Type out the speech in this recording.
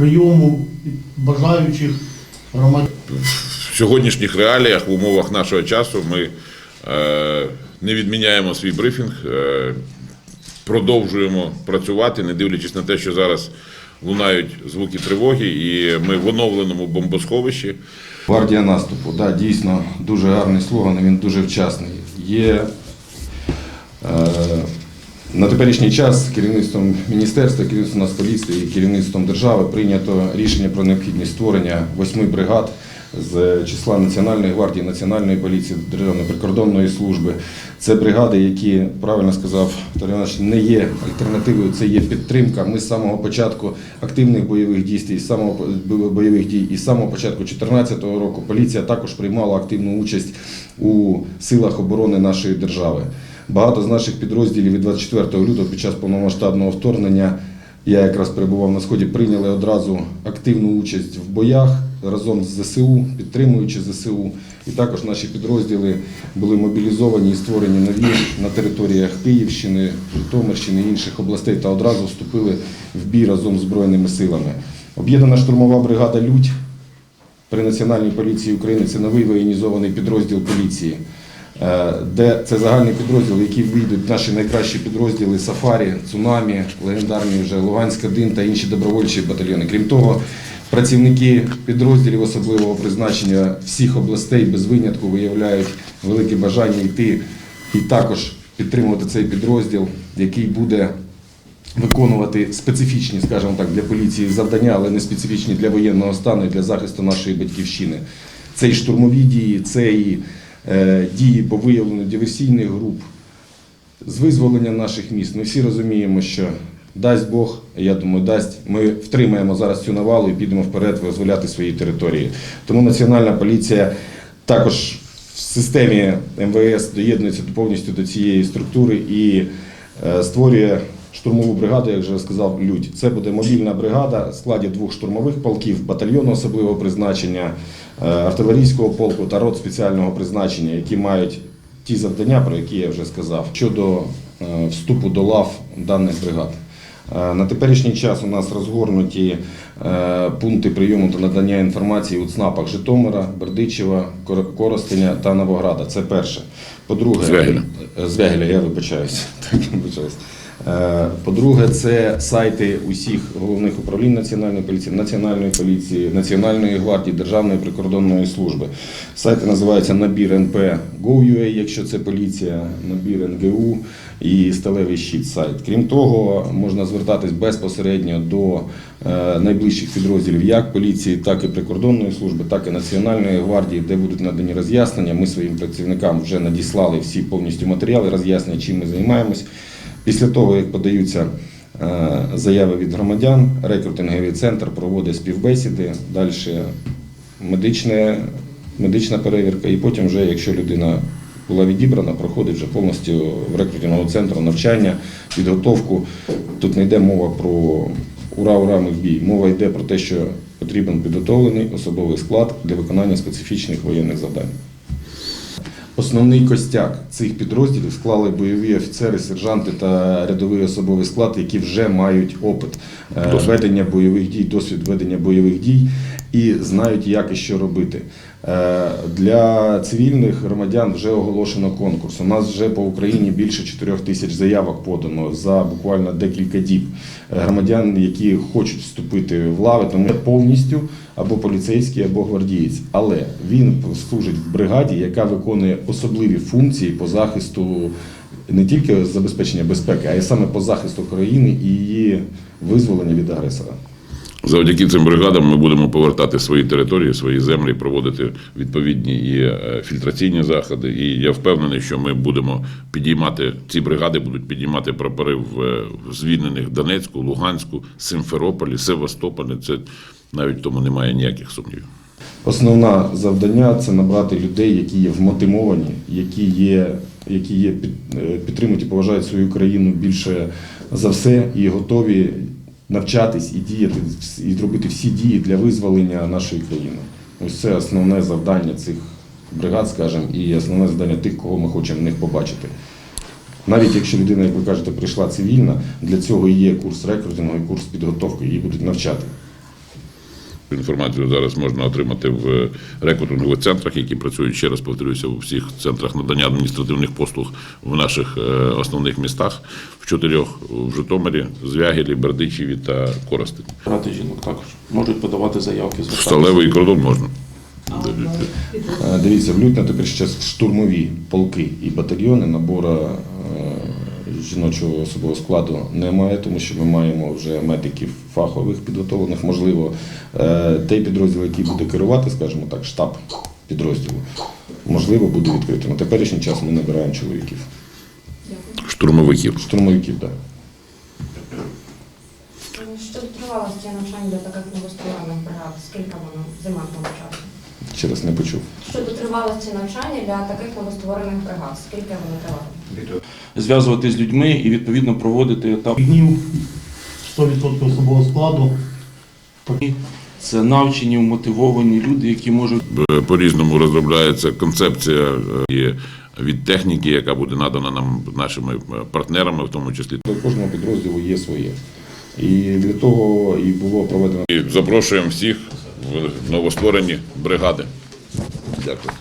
прийому бажаючих громадян. в сьогоднішніх реаліях, в умовах нашого часу, ми е, не відміняємо свій брифінг, е, продовжуємо працювати, не дивлячись на те, що зараз лунають звуки тривоги, і ми в оновленому бомбосховищі. Гвардія наступу, да, дійсно дуже гарний слоган, він дуже вчасний. Є е, на теперішній час керівництвом міністерства, керівництвом Нацполіції і керівництвом держави прийнято рішення про необхідність створення восьми бригад з числа Національної гвардії, Національної поліції, Державної прикордонної служби. Це бригади, які правильно сказав Іванович, не є альтернативою, це є підтримка. Ми з самого початку активних бойових дій, з самого бойових дій і з самого початку 2014 року поліція також приймала активну участь у силах оборони нашої держави. Багато з наших підрозділів від 24 лютого під час повномасштабного вторгнення я якраз перебував на сході, прийняли одразу активну участь в боях разом з ЗСУ, підтримуючи ЗСУ. І також наші підрозділи були мобілізовані і створені нові на територіях Київщини, Житомирщини інших областей та одразу вступили в бій разом з Збройними силами. Об'єднана штурмова бригада Людь при Національній поліції України це новий воєнізований підрозділ поліції, де це загальний підрозділ, в який вийдуть наші найкращі підрозділи Сафарі, Цунамі, легендарні вже Луганська Дин та інші добровольчі батальйони. Крім того, працівники підрозділів особливого призначення всіх областей без винятку виявляють велике бажання йти і також підтримувати цей підрозділ, який буде виконувати специфічні, скажімо так, для поліції завдання, але не специфічні для воєнного стану і для захисту нашої батьківщини. Це і штурмові дії, це і е, дії по виявленню диверсійних груп, з визволення наших міст. Ми всі розуміємо, що дасть Бог, я думаю, дасть. Ми втримаємо зараз цю навалу і підемо вперед визволяти свої території. Тому Національна поліція також в системі МВС доєднується повністю до цієї структури і е, створює штурмову бригаду, як вже сказав Людь. Це буде мобільна бригада в складі двох штурмових полків, батальйону особливого призначення, е, артилерійського полку та рот спеціального призначення, які мають ті завдання, про які я вже сказав, щодо е, вступу до лав даних бригад. Е, На теперішній час у нас розгорнуті пункти прийому та надання інформації у ЦНАПах Житомира, Бердичева, Кор- Коростеня та Новограда. Це перше. По-друге, Звягеля. Звягеля, я вибачаюсь. Так, вибачаюсь. Е, По-друге, це сайти усіх головних управлінь Національної поліції, Національної поліції, Національної гвардії, Державної прикордонної служби. Сайти називаються набір НП Go.ua, якщо це поліція, набір НГУ і сталевий щит сайт. Крім того, можна звертатись безпосередньо до е, найближчих підрозділів як поліції, так і прикордонної служби, так і Національної гвардії, де будуть надані роз'яснення. Ми своїм працівникам вже надіслали всі повністю матеріали, роз'яснення, чим ми займаємось. Після того, як подаються е, заяви від громадян, рекрутинговий центр проводить співбесіди, далі медичне, медична перевірка, і потім, вже, якщо людина була відібрана, проходить вже повністю в рекрутинговому центру навчання, підготовку. Тут не йде мова про ура, ура, ми в бій. Мова йде про те, що потрібен підготовлений особовий склад для виконання специфічних воєнних завдань. Основний костяк цих підрозділів склали бойові офіцери, сержанти та рядовий особовий склад, які вже мають опит е, ведення бойових дій, досвід ведення бойових дій і знають, як і що робити. Е, Для цивільних громадян вже оголошено конкурс. У нас вже по Україні більше 4 тисяч заявок подано за буквально декілька діб. Громадян, які хочуть вступити в лави, тому повністю або поліцейський, або гвардієць. Але він служить в бригаді, яка виконує особливі функції по захисту не тільки забезпечення безпеки, а й саме по захисту країни і її визволення від агресора. Завдяки цим бригадам ми будемо повертати свої території, свої землі, проводити відповідні і е, фільтраційні заходи. І я впевнений, що ми будемо підіймати ці бригади, будуть підіймати прапори в, е, звільнених Донецьку, Луганську, Симферополі, Севастополі. Це навіть тому немає ніяких сумнівів. Основне завдання це набрати людей, які є вмотивовані, які є, які є е, підтримують і поважають свою країну більше за все і готові навчатись і діяти і зробити всі дії для визволення нашої країни. Ось це основне завдання цих бригад, скажімо, і основне завдання тих, кого ми хочемо в них побачити. Навіть якщо людина, як ви кажете, прийшла цивільна, для цього є курс рекрутингу і курс підготовки, її будуть навчати. Інформацію зараз можна отримати в рекрутингових центрах, які працюють ще раз повторюся у всіх центрах надання адміністративних послуг в наших е, основних містах в чотирьох в Житомирі, Звягілі, Бердичеві та Коростені. Брати жінок також можуть подавати заявки звертатися. Сталевий кордон можна. Е, Дивіться, в лютні тепер ще штурмові полки і батальйони набору е, жіночого особового складу немає, тому що ми маємо вже медиків фахових підготовлених. Можливо, е, той підрозділ, який буде керувати, скажімо так, штаб підрозділу, можливо, буде відкритий. На теперішній час ми набираємо чоловіків. Штурмовиків. Штурмовиків, так. Щодо тривалості навчання для таких новостворених бригад, скільки воно зима того часу? Ще раз не почув. Щодо тривалості навчання для таких новостворених бригад, скільки воно триватиме? Зв'язувати з людьми і відповідно проводити етап. днів 100% особового складу. Це навчені, мотивовані люди, які можуть Е, По-різному розробляється концепція е, від техніки, яка буде надана нам нашими е, партнерами, в тому числі. До кожного підрозділу є своє. І для того і було проведено І запрошуємо всіх в новостворені бригади. Дякую.